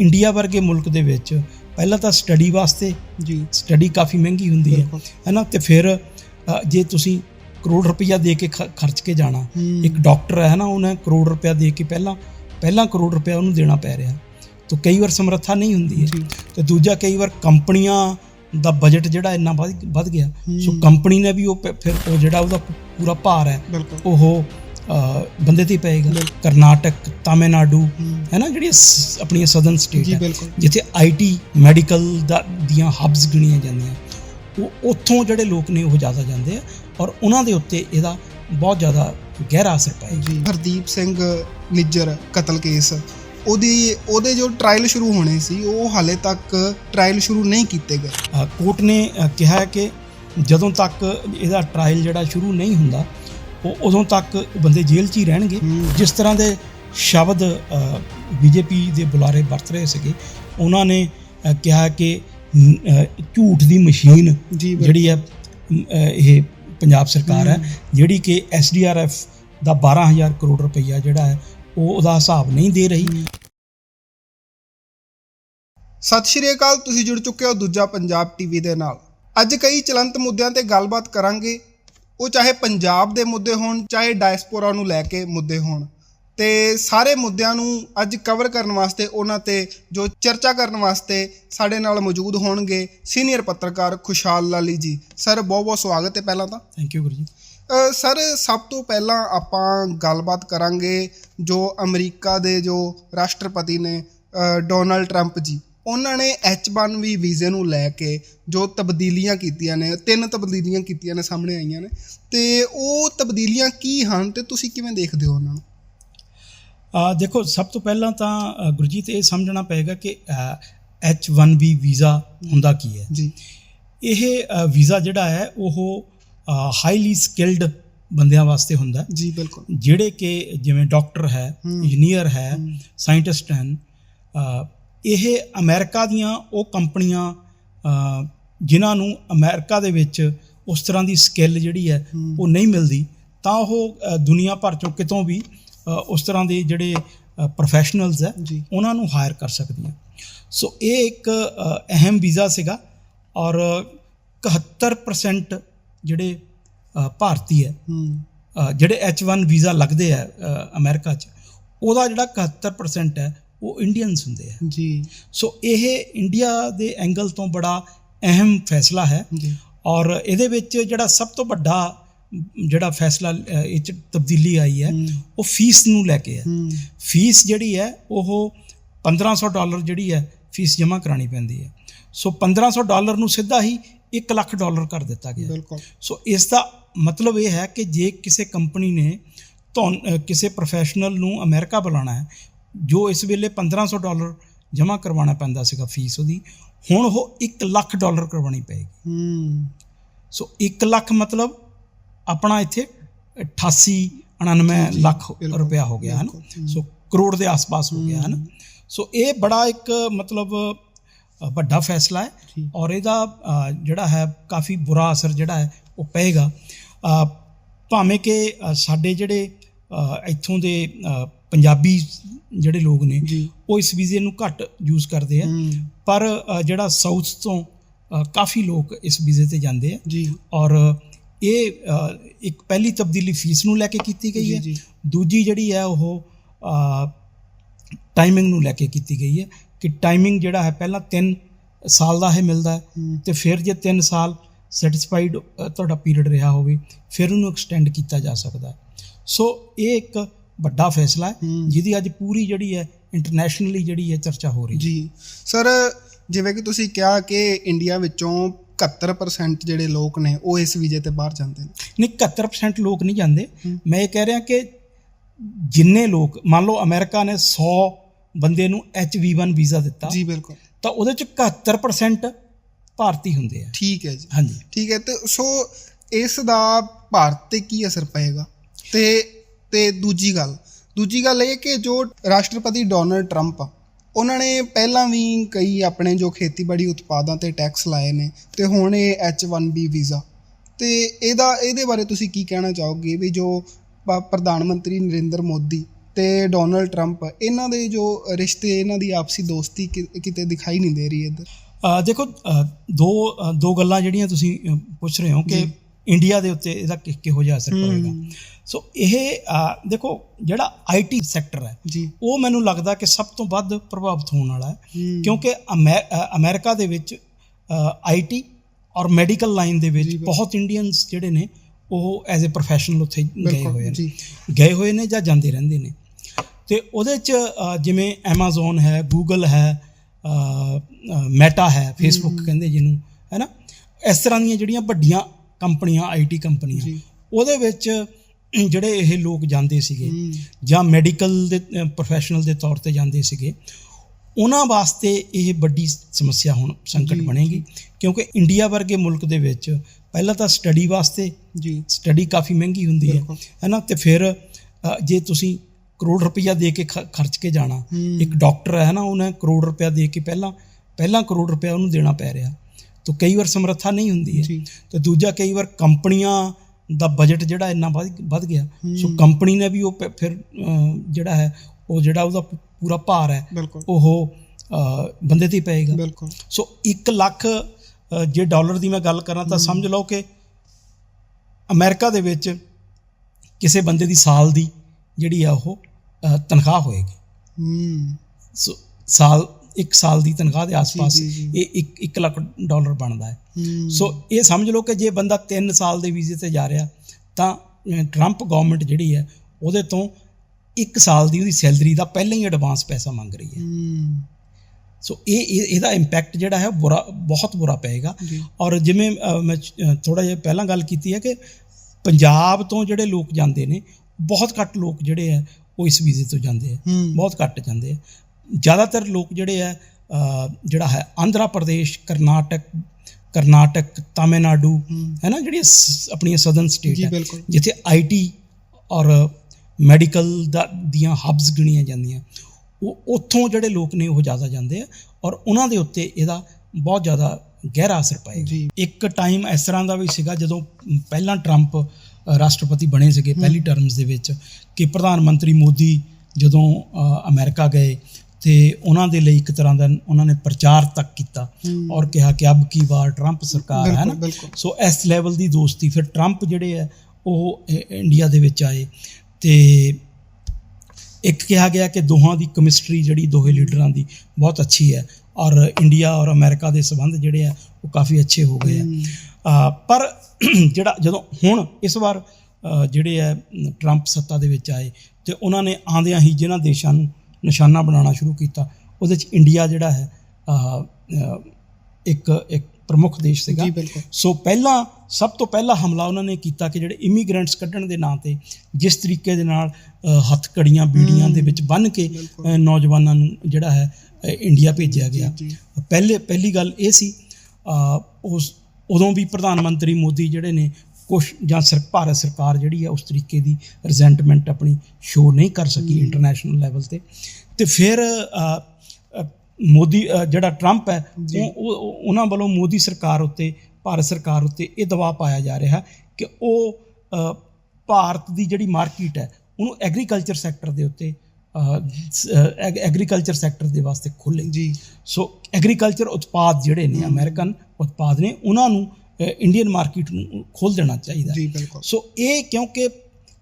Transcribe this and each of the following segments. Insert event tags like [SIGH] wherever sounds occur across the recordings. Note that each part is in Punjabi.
ਇੰਡੀਆ ਵਰਗੇ ਮੁਲਕ ਦੇ ਵਿੱਚ ਪਹਿਲਾਂ ਤਾਂ ਸਟੱਡੀ ਵਾਸਤੇ ਜੀ ਸਟੱਡੀ ਕਾਫੀ ਮਹਿੰਗੀ ਹੁੰਦੀ ਹੈ। ਹੈਨਾ ਤੇ ਫਿਰ ਜੇ ਤੁਸੀਂ ਕਰੋੜ ਰੁਪਈਆ ਦੇ ਕੇ ਖਰਚ ਕੇ ਜਾਣਾ। ਇੱਕ ਡਾਕਟਰ ਹੈ ਨਾ ਉਹਨੇ ਕਰੋੜ ਰੁਪਇਆ ਦੇ ਕੇ ਪਹਿਲਾਂ ਪਹਿਲਾਂ ਕਰੋੜ ਰੁਪਇਆ ਉਹਨੂੰ ਦੇਣਾ ਪੈ ਰਿਹਾ ਤਾਂ ਕਈ ਵਾਰ ਸਮਰੱਥਾ ਨਹੀਂ ਹੁੰਦੀ ਹੈ। ਤੇ ਦੂਜਾ ਕਈ ਵਾਰ ਕੰਪਨੀਆਂ ਦਾ ਬਜਟ ਜਿਹੜਾ ਇੰਨਾ ਵੱਧ ਗਿਆ ਸੋ। ਕੰਪਨੀ ਨੇ ਵੀ ਉਹ ਫਿਰ ਉਹ ਜਿਹੜਾ ਉਹਦਾ ਪੂਰਾ ਭਾਰ ਹੈ ਉਹ ਬੰਦੇ ਤੇ ਪਏਗਾ। ਕਰਨਾਟਕ ਤਾਮਿਲਨਾਡੂ ਹੂੰ। ਨਾ ਜਿਹੜੀਆਂ ਸ- ਆਪਣੀਆਂ ਸਦਰਨ ਸਟੇਟ ਹੈ ਜਿੱਥੇ ਆਈਟੀ ਮੈਡੀਕਲ ਦਾ ਦੀਆਂ ਹਬਸ ਗਿਣੀਆਂ ਜਾਂਦੀਆਂ। ਉਹ ਉੱਥੋਂ ਜਿਹੜੇ ਲੋਕ ਨੇ ਉਹ ਜ਼ਿਆਦਾ ਜਾਂਦੇ ਆ ਔਰ ਉਹਨਾਂ ਦੇ ਉੱਤੇ ਇਹਦਾ ਬਹੁਤ ਜ਼ਿਆਦਾ ਗਹਿਰਾ ਅਸਰ ਪਏਗਾ ਜੀ ਹਰਦੀਪ ਸਿੰਘ ਨਿੱਜਰ ਕਤਲ ਕੇਸ। ਉਹਦੀ ਉਹਦੇ ਜੋ ਟ੍ਰਾਇਲ ਸ਼ੁਰੂ ਹੋਣੇ ਸੀ ਉਹ ਹਾਲੇ ਤੱਕ ਟ੍ਰਾਇਲ ਸ਼ੁਰੂ ਨਹੀਂ ਕੀਤੇ ਗਏ। ਕੋਰਟ ਨੇ ਕਿਹਾ ਕਿ ਜਦੋਂ ਤੱਕ ਇਹਦਾ ਟ੍ਰਾਇਲ ਜਿਹੜਾ ਸ਼ੁਰੂ ਨਹੀਂ ਹੁੰਦਾ ਉਹ ਉਦੋਂ ਤੱਕ ਬੰਦੇ ਜੇਲ੍ਹ 'ਚ ਹੀ ਰਹਿਣਗੇ। ਜਿਸ ਤਰ੍ਹਾਂ ਦੇ ਸ਼ਬਦ ਬੀਜੇਪੀ ਦੇ ਬੁਲਾਰੇ ਵਰਤ ਰਹੇ ਸੀਗੇ ਉਹਨਾਂ ਨੇ ਕਿਹਾ ਕਿ ਝੂਠ ਦੀ ਮਸ਼ੀਨ। ਜਿਹੜੀ ਹੈ ਇਹ ਪੰਜਾਬ ਸਰਕਾਰ ਹੈ ਜਿਹੜੀ ਕਿ ਐਸਡੀਆਰਐਫ ਦਾ 12000 ਕਰੋੜ ਰੁਪਈਆ ਜਿਹੜਾ ਹੈ ਉਹ ਉਹਦਾ ਹਿਸਾਬ ਨਹੀਂ ਦੇ ਰਹੀ। ਸਤਿ ਸ਼੍ਰੀ ਅਕਾਲ ਤੁਸੀਂ ਜੁੜ ਚੁੱਕੇ ਹੋ ਦੂਜਾ ਪੰਜਾਬ ਟੀਵੀ ਦੇ ਨਾਲ। ਅੱਜ ਕਈ ਚਲੰਤ ਮੁੱਦਿਆਂ ਤੇ ਗੱਲਬਾਤ ਕਰਾਂਗੇ। ਉਹ ਚਾਹੇ ਪੰਜਾਬ ਦੇ ਮੁੱਦੇ ਹੋਣ ਚਾਹੇ ਡਾਇਸਪੋਰਾ ਨੂੰ ਲੈ ਕੇ ਮੁੱਦੇ ਹੋਣ। ਤੇ ਸਾਰੇ ਮੁੱਦਿਆਂ ਨੂੰ ਅੱਜ ਕਵਰ ਕਰਨ ਵਾਸਤੇ ਉਹਨਾਂ ਤੇ ਜੋ ਚਰਚਾ ਕਰਨ ਵਾਸਤੇ ਸਾਡੇ ਨਾਲ ਮੌਜੂਦ ਹੋਣਗੇ ਸੀਨੀਅਰ ਪੱਤਰਕਾਰ ਖੁਸ਼ਹਾਲ ਲਾਲੀ ਜੀ। ਸਰ ਬਹੁਤ ਬਹੁਤ ਸਵਾਗਤ ਹੈ ਪਹਿਲਾਂ ਤਾਂ। Thank you Guru ji sir ਸਭ ਤੋਂ ਪਹਿਲਾਂ ਆਪਾਂ ਗੱਲਬਾਤ ਕਰਾਂਗੇ ਜੋ ਅਮਰੀਕਾ ਦੇ ਜੋ ਰਾਸ਼ਟਰਪਤੀ ਨੇ ਡੋਨਾਲਡ ਟਰੰਪ ਜੀ। ਉਹਨਾਂ ਨੇ H1B ਵੀਜ਼ੇ ਨੂੰ ਲੈ ਕੇ ਜੋ ਤਬਦੀਲੀਆਂ ਕੀਤੀਆਂ ਨੇ ਤਿੰਨ ਤਬਦੀਲੀਆਂ ਕੀਤੀਆਂ ਨੇ ਸਾਹਮਣੇ ਆਈਆਂ ਨੇ। ਤੇ ਉਹ ਤਬਦੀਲੀਆਂ ਕੀ ਹਨ ਤੇ ਤੁਸੀਂ ਕਿਵੇਂ ਦੇਖਦੇ ਹੋ ਉਹਨਾਂ ਨੂੰ? ਆ ਦੇਖੋ ਸਭ ਤੋਂ ਪਹਿਲਾਂ ਤਾਂ ਗੁਰਜੀਤ ਇਹ ਸਮਝਣਾ ਪਏਗਾ ਕਿ H1B ਵੀਜ਼ਾ ਹੁੰਦਾ ਕੀ ਹੈ? ਜੀ। ਇਹ ਵੀਜ਼ਾ ਜਿਹੜਾ ਹੈ ਉਹ ਹਾਈਲੀ ਸਕਿਲਡ ਬੰਦਿਆਂ ਵਾਸਤੇ ਹੁੰਦਾ ਜੀ ਬਿਲਕੁਲ। ਜਿਹੜੇ ਕਿ ਜਿਵੇਂ ਡਾਕਟਰ ਹੈ। ਇੰਜੀਨੀਅਰ ਹੈ। ਸਾਇੰਟਿਸਟ ਹਨ ਇਹ ਅਮਰੀਕਾ ਦੀਆਂ ਉਹ ਕੰਪਨੀਆਂ ਜਿਨ੍ਹਾਂ ਨੂੰ ਅਮਰੀਕਾ ਦੇ ਵਿੱਚ ਉਸ ਤਰ੍ਹਾਂ ਦੀ ਸਕਿੱਲ ਜਿਹੜੀ ਹੈ। ਉਹ ਨਹੀਂ ਮਿਲਦੀ ਤਾਂ ਉਹ ਦੁਨੀਆ ਭਰ ਚੋਂ ਕਿਤੋਂ ਵੀ ਉਸ ਤਰ੍ਹਾਂ ਦੇ ਜਿਹੜੇ ਪ੍ਰੋਫੈਸ਼ਨਲਸ ਹੈ ਉਹਨਾਂ ਨੂੰ ਹਾਇਰ ਕਰ ਸਕਦੀਆਂ। ਸੋ ਇਹ ਇੱਕ ਅਹਿਮ ਵੀਜ਼ਾ ਸੀਗਾ ਔਰ 71% ਜਿਹੜੇ ਭਾਰਤੀ ਹੈ ਜਿਹੜੇ H1 ਵੀਜ਼ਾ ਲੱਗਦੇ ਆ ਅਮਰੀਕਾ 'ਚ ਉਹਦਾ ਜਿਹੜਾ 71% ਹੈ ਉਹ ਇੰਡੀਅਨਸ ਹੁੰਦੇ ਆ। ਜੀ। ਸੋ ਇਹ ਇੰਡੀਆ ਦੇ ਐਂਗਲ ਤੋਂ ਬੜਾ ਅਹਿਮ ਫੈਸਲਾ ਹੈ ਜੀ। ਔਰ ਇਹਦੇ ਵਿੱਚ ਜਿਹੜਾ ਸਭ ਤੋਂ ਵੱਡਾ ਜਿਹੜਾ ਫੈਸਲਾ ਇਹ 'ਚ ਤਬਦੀਲੀ ਆਈ ਹੈ। ਉਹ ਫੀਸ ਨੂੰ ਲੈ ਕੇ ਹੈ। ਫੀਸ ਜਿਹੜੀ ਹੈ ਉਹ 1500 ਡਾਲਰ ਜਿਹੜੀ ਹੈ ਫੀਸ ਜਮ੍ਹਾਂ ਕਰਾਣੀ ਪੈਂਦੀ ਹੈ। ਸੋ 1500 ਡਾਲਰ ਨੂੰ ਸਿੱਧਾ ਹੀ 1 ਲੱਖ ਡਾਲਰ ਕਰ ਦਿੱਤਾ ਗਿਆ। ਸੋ ਇਸ ਦਾ ਮਤਲਬ ਇਹ ਹੈ ਕਿ ਜੇ ਕਿਸੇ ਕੰਪਨੀ ਨੇ ਤੁਹਾਨੂੰ ਕਿਸੇ ਪ੍ਰੋਫੈਸ਼ਨਲ ਨੂੰ ਅਮਰੀਕਾ ਬੁਲਾਉਣਾ ਹੈ ਜੋ ਇਸ ਵੇਲੇ 1500 ਡਾਲਰ ਜਮ੍ਹਾਂ ਕਰਵਾਉਣਾ ਪੈਂਦਾ ਸੀਗਾ ਫੀਸ ਉਹਦੀ ਹੁਣ ਉਹ 1 ਲੱਖ ਡਾਲਰ ਕਰਵਾਉਣੀ ਪਏਗੀ। ਹੂੰ। ਸੋ 1 ਲੱਖ ਮਤਲਬ ਆਪਣਾ ਇੱਥੇ 88 99 ਲੱਖ ਰੁਪਇਆ ਹੋ ਗਿਆ ਹੈ ਨਾ? ਬਿਲਕੁਲ, ਹਮ। ਸੋ ਕਰੋੜ ਦੇ ਆਸ-ਪਾਸ ਹੋ ਗਿਆ ਹੈ ਨਾ? ਸੋ ਇਹ ਬੜਾ ਇੱਕ ਮਤਲਬ ਵੱਡਾ ਫੈਸਲਾ ਹੈ। ਔਰ ਇਹਦਾ ਜਿਹੜਾ ਹੈ ਕਾਫੀ ਬੁਰਾ ਅਸਰ ਜਿਹੜਾ ਹੈ ਉਹ ਪਏਗਾ। ਭਾਵੇਂ ਕਿ ਸਾਡੇ ਜਿਹੜੇ ਇੱਥੋਂ ਦੇ ਪੰਜਾਬੀ ਜਿਹੜੇ ਲੋਕ ਨੇ ਉਹ ਇਸ ਵੀਜ਼ੇ ਨੂੰ ਘੱਟ ਯੂਜ਼ ਕਰਦੇ ਆ। ਪਰ ਜਿਹੜਾ ਸਾਊਥ ਤੋਂ ਕਾਫੀ ਲੋਕ ਇਸ ਵੀਜ਼ੇ ਤੇ ਜਾਂਦੇ ਆ। ਜੀ। ਔਰ ਇਹ ਇੱਕ ਪਹਿਲੀ ਤਬਦੀਲੀ ਫੀਸ ਨੂੰ ਲੈ ਕੇ ਕੀਤੀ ਗਈ ਹੈ। ਦੂਜੀ ਜਿਹੜੀ ਹੈ ਉਹ ਟਾਈਮਿੰਗ ਨੂੰ ਲੈ ਕੇ ਕੀਤੀ ਗਈ ਹੈ ਕਿ ਟਾਈਮਿੰਗ ਜਿਹੜਾ ਹੈ ਪਹਿਲਾਂ 3 ਸਾਲ ਦਾ ਮਿਲਦਾ ਹੈ ਹੂੰ। ਤੇ ਫਿਰ ਜੇ 3 ਸਾਲ ਸੈਟੀਸਫਾਈਡ ਤੁਹਾਡਾ ਪੀਰੀਅਡ ਰਿਹਾ ਹੋਵੇ ਫਿਰ ਉਹਨੂੰ ਐਕਸਟੈਂਡ ਕੀਤਾ ਜਾ ਸਕਦਾ ਸੋ ਇਹ ਇੱਕ ਵੱਡਾ ਫੈਸਲਾ ਹੈ। ਜਿਹਦੀ ਅੱਜ ਪੂਰੀ ਜਿਹੜੀ ਹੈ ਇੰਟਰਨੈਸ਼ਨਲੀ ਜਿਹੜੀ ਹੈ ਚਰਚਾ ਹੋ ਰਹੀ ਹੈ। ਜੀ। ਸਰ ਜਿਵੇਂ ਕਿ ਤੁਸੀਂ ਕਿਹਾ ਕਿ ਇੰਡੀਆ ਵਿੱਚੋਂ 71% ਜਿਹੜੇ ਲੋਕ ਨੇ ਉਹ ਇਸ ਵੀਜ਼ੇ ਤੇ ਬਾਹਰ ਜਾਂਦੇ ਨੇ। ਨਹੀਂ 71% ਲੋਕ ਨਹੀਂ ਜਾਂਦੇ। ਮੈਂ ਇਹ ਕਹਿ ਰਿਹਾ ਕਿ ਜਿੰਨੇ ਲੋਕ ਮੰਨ ਲਓ ਅਮਰੀਕਾ ਨੇ 100 ਬੰਦੇ ਨੂੰ H1B ਵੀਜ਼ਾ ਦਿੱਤਾ ਜੀ ਬਿਲਕੁਲ। ਤਾਂ ਉਹਦੇ ਚ 71% ਭਾਰਤੀ ਹੁੰਦੇ ਆ। ਠੀਕ ਹੈ ਜੀ। ਹਾਂਜੀ। ਠੀਕ ਹੈ ਤੇ ਸੋ ਇਸ ਦਾ ਭਾਰਤ ਤੇ ਕੀ ਅਸਰ ਪਏਗਾ? ਤੇ ਤੇ ਦੂਜੀ ਗੱਲ ਦੂਜੀ ਗੱਲ ਇਹ ਕਿ ਜੋ ਰਾਸ਼ਟਰਪਤੀ ਡੋਨਲਡ ਟਰੰਪ ਉਹਨਾਂ ਨੇ ਪਹਿਲਾਂ ਵੀ ਕਈ ਆਪਣੇ ਜੋ ਖੇਤੀਬਾੜੀ ਉਤਪਾਦਾਂ ਤੇ ਟੈਕਸ ਲਾਏ ਨੇ ਤੇ ਹੁਣ ਇਹ H1B ਵੀਜ਼ਾ। ਤੇ ਇਹਦਾ ਇਹਦੇ ਬਾਰੇ ਤੁਸੀਂ ਕੀ ਕਹਿਣਾ ਚਾਹੋਗੇ ਵੀ ਜੋ ਪ੍ਰਧਾਨ ਮੰਤਰੀ ਨਰਿੰਦਰ ਮੋਦੀ ਤੇ ਡੋਨਲਡ ਟਰੰਪ ਇਹਨਾਂ ਦੇ ਜੋ ਰਿਸ਼ਤੇ ਇਹਨਾਂ ਦੀ ਆਪਸੀ ਦੋਸਤੀ ਕਿਤੇ ਦਿਖਾਈ ਨਹੀਂ ਦੇ ਰਹੀ ਇੱਧਰ? ਦੇਖੋ ਦੋ ਦੋ ਗੱਲਾਂ ਜਿਹੜੀਆਂ ਤੁਸੀਂ ਪੁੱਛ ਰਹੇ ਹੋ ਕਿ ਇੰਡੀਆ ਦੇ ਉੱਤੇ ਇਹਦਾ ਕਿਹੋ ਜਿਹਾ ਅਸਰ ਪਵੇਗਾ। ਸੋ ਇਹ ਦੇਖੋ ਜਿਹੜਾ ਆਈਟੀ ਸੈਕਟਰ ਹੈ ਉਹ ਮੈਨੂੰ ਲੱਗਦਾ ਕਿ ਸਭ ਤੋਂ ਵੱਧ ਪ੍ਰਭਾਵਿਤ ਹੋਣ ਵਾਲਾ ਹੈ। ਕਿਉਂਕਿ ਅਮਰੀਕਾ ਦੇ ਵਿੱਚ ਆਈਟੀ ਔਰ ਮੈਡੀਕਲ ਲਾਈਨ ਦੇ ਵਿੱਚ। ਬਹੁਤ ਇੰਡੀਅਨਸ ਜਿਹੜੇ ਨੇ ਉਹ ਐਜ਼ ਅ ਪ੍ਰੋਫੈਸ਼ਨਲ ਉੱਥੇ ਗਏ ਹੋਏ ਨੇ। ਗਏ ਹੋਏ ਨੇ ਜਾਂ ਜਾਂਦੇ ਰਹਿੰਦੇ ਨੇ। ਤੇ ਉਹਦੇ ਚ ਜਿਵੇਂ Amazon ਹੈ Google ਹੈ ਮੈਟਾ ਹੈ Facebook ਕਹਿੰਦੇ ਜਿਹਨੂੰ ਹੈ ਨਾ? ਇਸ ਤਰ੍ਹਾਂ ਦੀਆਂ ਜਿਹੜੀਆਂ ਵੱਡੀਆਂ ਕੰਪਨੀਆਂ ਆਈਟੀ ਕੰਪਨੀਆਂ। ਉਹਦੇ ਵਿੱਚ ਜਿਹੜੇ ਇਹ ਲੋਕ ਜਾਂਦੇ ਸੀਗੇ। ਜਾਂ ਮੈਡੀਕਲ ਦੇ ਪ੍ਰੋਫੈਸ਼ਨਲ ਦੇ ਤੌਰ ਤੇ ਜਾਂਦੇ ਸੀਗੇ ਉਹਨਾਂ ਵਾਸਤੇ ਇਹ ਵੱਡੀ ਸਮੱਸਿਆ ਹੁਣ ਸੰਕਟ ਬਣੇਗੀ ਕਿਉਂਕਿ ਇੰਡੀਆ ਵਰਗੇ ਮੁਲਕ ਦੇ ਵਿੱਚ ਪਹਿਲਾਂ ਤਾਂ ਸਟੱਡੀ ਵਾਸਤੇ ਜੀ ਸਟੱਡੀ ਕਾਫੀ ਮਹਿੰਗੀ ਹੁੰਦੀ ਹੈ ਬਿਲਕੁਲ। ਹੈ ਨਾ ਤੇ ਫਿਰ ਜੇ ਤੁਸੀਂ ਕਰੋੜ ਰੁਪਈਆ ਦੇ ਕੇ ਖਰਚ ਕੇ ਜਾਣਾ। ਇੱਕ ਡਾਕਟਰ ਹੈ ਨਾ ਉਹਨੇ ਕਰੋੜ ਰੁਪਇਆ ਦੇ ਕੇ ਪਹਿਲਾਂ ਪਹਿਲਾਂ ਕਰੋੜ ਰੁਪਇਆ ਉਹਨੂੰ ਦੇਣਾ ਪੈ ਰਿਹਾ ਤਾਂ ਕਈ ਵਾਰ ਸਮਰੱਥਾ ਨਹੀਂ ਹੁੰਦੀ ਹੈ। ਤੇ ਦੂਜਾ ਕਈ ਵਾਰ ਕੰਪਨੀਆਂ ਦਾ ਬਜਟ ਜਿਹੜਾ ਇੰਨਾ ਵੱਧ ਗਿਆ। ਸੋ। ਕੰਪਨੀ ਨੇ ਵੀ ਉਹ ਫਿਰ ਜਿਹੜਾ ਹੈ ਉਹ ਜਿਹੜਾ ਉਹਦਾ ਪੂਰਾ ਭਾਰ ਹੈ ਉਹ ਬੰਦੇ ਤੇ ਪਏਗਾ। ਬਿਲਕੁਲ। ਸੋ 1 ਲੱਖ ਜੇ ਡਾਲਰ ਦੀ ਮੈਂ ਗੱਲ ਕਰਾਂ ਤਾਂ ਸਮਝ ਲਓ ਕਿ ਅਮਰੀਕਾ ਦੇ ਵਿੱਚ ਕਿਸੇ ਬੰਦੇ ਦੀ ਸਾਲ ਦੀ ਜਿਹੜੀ ਆ ਉਹ ਤਨਖਾਹ ਹੋਏਗੀ। ਹੂੰ। ਸੋ ਸਾਲ ਇੱਕ ਸਾਲ ਦੀ ਤਨਖਾਹ ਦੇ ਆਸ-ਪਾਸ। ਇਹ 1 ਲੱਖ ਡਾਲਰ ਬਣਦਾ ਹੈ। ਸੋ ਇਹ ਸਮਝ ਲਓ ਕਿ ਜੇ ਬੰਦਾ 3 ਸਾਲ ਦੇ ਵੀਜ਼ੇ ਤੇ ਜਾ ਰਿਹਾ ਤਾਂ ਟਰੰਪ ਗਵਰਨਮੈਂਟ ਜਿਹੜੀ ਹੈ ਉਹਦੇ ਤੋਂ 1 ਸਾਲ ਦੀ ਉਹਦੀ ਸੈਲਰੀ ਦਾ ਪਹਿਲਾਂ ਹੀ ਐਡਵਾਂਸ ਪੈਸਾ ਮੰਗ ਰਹੀ ਹੈ ਸੋ ਇਹ ਇਹ- ਇਹਦਾ ਇੰਪੈਕਟ ਜਿਹੜਾ ਹੈ ਬੁਰਾ ਬਹੁਤ ਬੁਰਾ ਪਏਗਾ। ਔਰ ਜਿਵੇਂ ਮੈਂ ਥੋੜਾ ਜਿਹਾ ਪਹਿਲਾਂ ਗੱਲ ਕੀਤੀ ਹੈ ਕਿ ਪੰਜਾਬ ਤੋਂ ਜਿਹੜੇ ਲੋਕ ਜਾਂਦੇ ਨੇ ਬਹੁਤ ਘੱਟ ਲੋਕ ਜਿਹੜੇ ਆ ਉਹ ਇਸ ਵੀਜ਼ੇ ਤੋਂ ਜਾਂਦੇ ਆ। ਬਹੁਤ ਘੱਟ ਜਾਂਦੇ ਆ ਜ਼ਿਆਦਾਤਰ ਲੋਕ ਜਿਹੜੇ ਆ ਜਿਹੜਾ ਹੈ ਆਂਧਰਾ ਪ੍ਰਦੇਸ਼ ਕਰਨਾਟਕ ਕਰਨਾਟਕ ਤਾਮਿਲਨਾਡੂ ਹੂੰ। ਨਾ ਜਿਹੜੀਆਂ ਸ- ਆਪਣੀਆਂ ਸਦਰਨ ਸਟੇਟ ਹੈ। ਜਿੱਥੇ ਆਈਟੀ ਔਰ ਮੈਡੀਕਲ ਦਾ ਦੀਆਂ ਹਬਸ ਗਿਣੀਆਂ ਜਾਂਦੀਆਂ ਉਹ ਉੱਥੋਂ ਜਿਹੜੇ ਲੋਕ ਨੇ ਉਹ ਜ਼ਿਆਦਾ ਜਾਂਦੇ ਆ ਔਰ ਉਹਨਾਂ ਦੇ ਉੱਤੇ ਇਹਦਾ ਬਹੁਤ ਜ਼ਿਆਦਾ ਗਹਿਰਾ ਅਸਰ ਪਏਗਾ। ਇੱਕ ਟਾਈਮ ਇਸ ਤਰ੍ਹਾਂ ਦਾ ਵੀ ਸੀਗਾ ਜਦੋਂ ਪਹਿਲਾਂ ਟਰੰਪ ਰਾਸ਼ਟਰਪਤੀ ਬਣੇ ਸੀਗੇ ਪਹਿਲੀ ਟਰਮਸ ਦੇ ਵਿੱਚ ਕਿ ਪ੍ਰਧਾਨ ਮੰਤਰੀ ਮੋਦੀ ਜਦੋਂ ਅਮਰੀਕਾ ਗਏ ਤੇ ਉਹਨਾਂ ਦੇ ਲਈ ਇੱਕ ਤਰ੍ਹਾਂ ਦਾ ਉਹਨਾਂ ਨੇ ਪ੍ਰਚਾਰ ਤੱਕ ਕੀਤਾ। ਔਰ ਕਿਹਾ ਕਿ ਅਬ ਕੀ ਵਾਰ ਟਰੰਪ ਸਰਕਾਰ ਹੈ ਨਾ। ਸੋ ਇਸ ਲੈਵਲ ਦੀ ਦੋਸਤੀ ਫਿਰ ਟਰੰਪ ਜਿਹੜੇ ਹੈ ਉਹ ਇੰਡੀਆ ਦੇ ਵਿੱਚ ਆਏ ਤੇ ਇੱਕ ਕਿਹਾ ਗਿਆ ਕਿ ਦੋਹਾਂ ਦੀ ਕੈਮਿਸਟਰੀ ਜਿਹੜੀ ਦੋਹੇ ਲੀਡਰਾਂ ਦੀ ਬਹੁਤ ਅੱਛੀ ਹੈ ਔਰ ਇੰਡੀਆ ਔਰ ਅਮਰੀਕਾ ਦੇ ਸਬੰਧ ਜਿਹੜੇ ਆ ਉਹ ਕਾਫੀ ਅੱਛੇ ਹੋ ਗਏ ਆ ਪਰ [CLEARS THROAT] ਜਿਹੜਾ ਜਦੋਂ ਹੁਣ ਇਸ ਵਾਰ ਜਿਹੜੇ ਆ ਟਰੰਪ ਸੱਤਾ ਦੇ ਵਿੱਚ ਆਏ ਤੇ ਉਹਨਾਂ ਨੇ ਆਂਦਿਆਂ ਹੀ ਜਿਨ੍ਹਾਂ ਦੇਸ਼ਾਂ ਨੂੰ ਨਿਸ਼ਾਨਾ ਬਣਾਉਣਾ ਸ਼ੁਰੂ ਕੀਤਾ। ਉਹਦੇ ਚ ਇੰਡੀਆ ਜਿਹੜਾ ਹੈ ਇੱਕ ਇੱਕ ਪ੍ਰਮੁੱਖ ਦੇਸ਼ ਸੀਗਾ। ਸੋ ਪਹਿਲਾਂ ਸਭ ਤੋਂ ਪਹਿਲਾ ਹਮਲਾ ਉਹਨਾਂ ਨੇ ਕੀਤਾ ਕਿ ਜਿਹੜੇ ਇਮੀਗ੍ਰੈਂਟਸ ਕੱਢਣ ਦੇ ਨਾਂ ਤੇ ਜਿਸ ਤਰੀਕੇ ਦੇ ਨਾਲ ਅ, ਹੱਥਕੜੀਆਂ ਬੀੜੀਆਂ ਦੇ ਵਿੱਚ ਬੰਨ੍ਹ ਕੇ ਨੌਜਵਾਨਾਂ ਨੂੰ ਜਿਹੜਾ ਹੈ ਇੰਡੀਆ ਭੇਜਿਆ ਗਿਆ। ਪਹਿਲੇ ਪਹਿਲੀ ਗੱਲ ਇਹ ਸੀ ਉਸ ਉਦੋਂ ਵੀ ਪ੍ਰਧਾਨ ਮੰਤਰੀ ਮੋਦੀ ਜਿਹੜੇ ਨੇ ਕੁਛ ਜਾਂ ਸਰ ਭਾਰਤ ਸਰਕਾਰ ਜਿਹੜੀ ਹੈ ਉਸ ਤਰੀਕੇ ਦੀ ਰਿਜ਼ੈਂਟਮੈਂਟ ਆਪਣੀ ਸ਼ੋ ਨਹੀਂ ਕਰ ਸਕੀ ਇੰਟਰਨੈਸ਼ਨਲ ਲੈਵਲ ਤੇ। ਤੇ ਫਿਰ ਮੋਦੀ ਜਿਹੜਾ ਟਰੰਪ ਹੈ। ਉਹ ਉਹ- ਉਹ- ਉਹਨਾਂ ਵੱਲੋਂ ਮੋਦੀ ਸਰਕਾਰ ਉੱਤੇ ਭਾਰਤ ਸਰਕਾਰ ਉੱਤੇ ਇਹ ਦਬਾਅ ਪਾਇਆ ਜਾ ਰਿਹਾ ਕਿ ਉਹ ਭਾਰਤ ਦੀ ਜਿਹੜੀ ਮਾਰਕੀਟ ਹੈ ਉਹਨੂੰ ਐਗਰੀਕਲਚਰ ਸੈਕਟਰ ਦੇ ਉੱਤੇ ਐਗਰੀਕਲਚਰ ਸੈਕਟਰ ਦੇ ਵਾਸਤੇ ਖੋਲ੍ਹੇ। ਜੀ। ਸੋ ਐਗਰੀਕਲਚਰ ਉਤਪਾਦ ਜਿਹੜੇ ਨੇ ਅਮਰੀਕਨ ਉਤਪਾਦ ਨੇ ਉਹਨਾਂ ਨੂੰ ਇੰਡੀਅਨ ਮਾਰਕੀਟ ਨੂੰ ਖੋਲ ਦੇਣਾ ਚਾਹੀਦਾ। ਜੀ ਬਿਲਕੁਲ। ਸੋ ਇਹ ਕਿਉਂਕਿ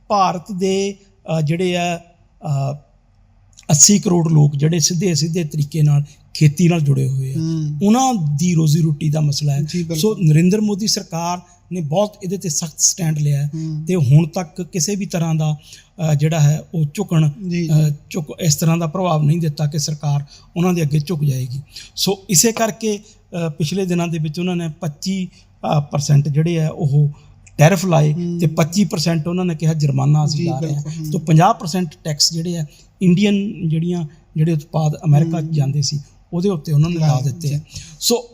ਭਾਰਤ ਦੇ ਜਿਹੜੇ ਆ ਅ, 80 ਕਰੋੜ ਲੋਕ ਜਿਹੜੇ ਸਿੱਧੇ ਸਿੱਧੇ ਤਰੀਕੇ ਨਾਲ ਖੇਤੀ ਨਾਲ ਜੁੜੇ ਹੋਏ ਆ ਉਹਨਾਂ ਦੀ ਰੋਜ਼ੀ ਰੋਟੀ ਦਾ ਮਸਲਾ ਹੈ। ਸੋ ਨਰਿੰਦਰ ਮੋਦੀ ਸਰਕਾਰ ਨੇ ਬਹੁਤ ਇਹਦੇ ਤੇ ਸਖਤ ਸਟੈਂਡ ਲਿਆ। ਤੇ ਹੁਣ ਤੱਕ ਕਿਸੇ ਵੀ ਤਰ੍ਹਾਂ ਦਾ ਜਿਹੜਾ ਹੈ ਉਹ ਝੁਕਣ ਝੁਕ ਇਸ ਤਰ੍ਹਾਂ ਦਾ ਪ੍ਰਭਾਵ ਨਹੀਂ ਦਿੱਤਾ ਕਿ ਸਰਕਾਰ ਉਹਨਾਂ ਦੇ ਅੱਗੇ ਝੁਕ ਜਾਏਗੀ। ਸੋ ਇਸੇ ਕਰਕੇ ਪਿਛਲੇ ਦਿਨਾਂ ਦੇ ਵਿੱਚ ਉਹਨਾਂ ਨੇ 25% percent ਜਿਹੜੇ ਆ ਉਹ ਟੈਰਿਫ ਲਾਏ ਤੇ 25% ਉਹਨਾਂ ਨੇ ਕਿਹਾ ਜੁਰਮਾਨਾ ਅਸੀਂ ਲਾ ਰਹੇ ਹਾਂ। ਤੋਂ 50% ਟੈਕਸ ਜਿਹੜੇ ਆ ਇੰਡੀਅਨ ਜਿਹੜੀਆਂ ਜਿਹੜੇ ਉਤਪਾਦ ਅਮਰੀਕਾ 'ਚ ਜਾਂਦੇ ਸੀ ਉਹਦੇ ਉੱਤੇ ਉਹਨਾਂ ਨੇ ਲਾ ਦਿੱਤੇ ਆ। ਸੋ